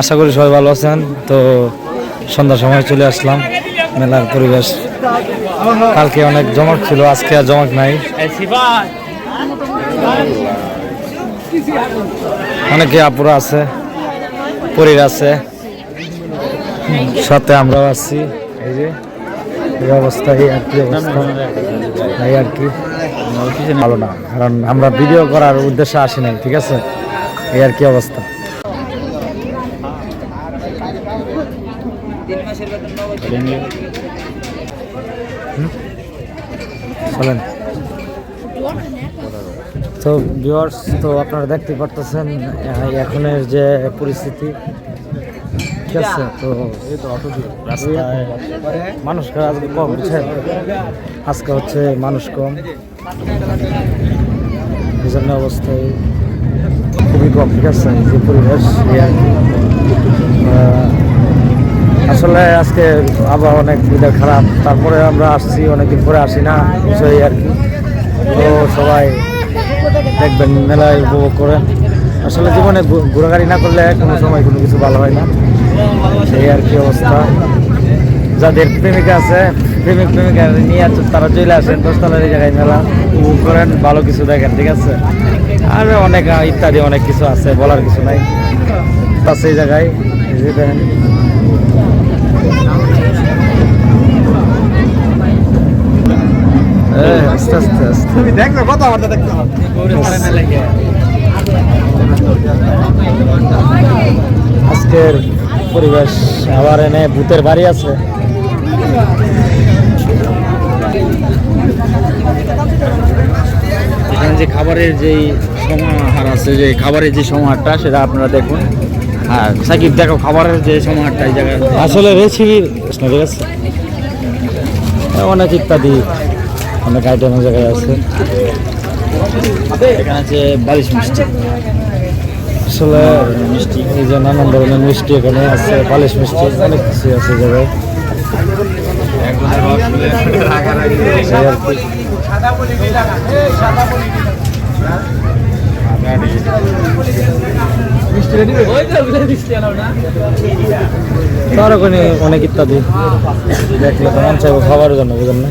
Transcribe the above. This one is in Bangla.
আশা করি সবাই ভালো আছেন। তো সন্ধ্যার সময় চলে আসলাম মেলার পরিবেশ। কালকে অনেক জমক ছিল, আজকে আর জমক নাই। অনেকে আপুরা আছে, পরীর আছে। সাথে আমরাও আছি। এই যে, এই অবস্থা, এই আর কি অবস্থা? এই আর কি? ভালো না। কারণ আমরা ভিডিও করার উদ্দেশ্যে আসি নাই, ঠিক আছে? এই আর কি অবস্থা? চলেন। তো ভিউয়ার্স তো আপনারা দেখতে পারতেছেন এখনের যে পরিস্থিতি। তো মানুষ আজকে আজকে হচ্ছে মানুষ কম। অবস্থায় খুবই কম, ঠিক আছে? যে পরিবেশ আসলে আজকে আবহাওয়া অনেক বিদায় খারাপ তারপরে আমরা আসছি অনেকদিন পরে আসি না বিষয় আর কি। তো সবাই দেখবেন মেলায় উপভোগ করেন। আসলে জীবনে ঘোরাঘাড়ি না করলে কোনো সময় কোনো কিছু ভালো হয় না। সেই আর কি অবস্থা। যাদের প্রেমিকা আছে প্রেমিক প্রেমিকা নিয়ে আছে, তারা চলে আসেন দশতলার এই জায়গায় মেলা উপভোগ করেন ভালো কিছু দেখেন ঠিক আছে? আর অনেক ইত্যাদি অনেক কিছু আছে বলার কিছু নাই। তা সেই জায়গায়। যে আজকের পরিবেশ আবার এনে ভূতের বাড়ি আছে। এখানে যে খাবারের যেই সমাহার আছে, যে খাবারের যে সমাহারটা, সেটা আপনারা দেখুন। আর সাকিব দেখো খাবারের যে সমাহারটা এই জায়গায়। আসলে রেসিপির প্রশ্ন ঠিক আছে? অনেক ইত্যাদি অনেক আইটেমের জায়গায় আছে। এখানে আছে বালিশ মিষ্টি। আসলে মিষ্টি এই যে নানান ধরনের মিষ্টি এখানে আছে পালিশ মিষ্টি অনেক কিছু আছে জায়গায়। সেই কোনো অনেক ইত্যাদি। দেখলে তো মন চাইব খাবার জন্য বুঝলেন না?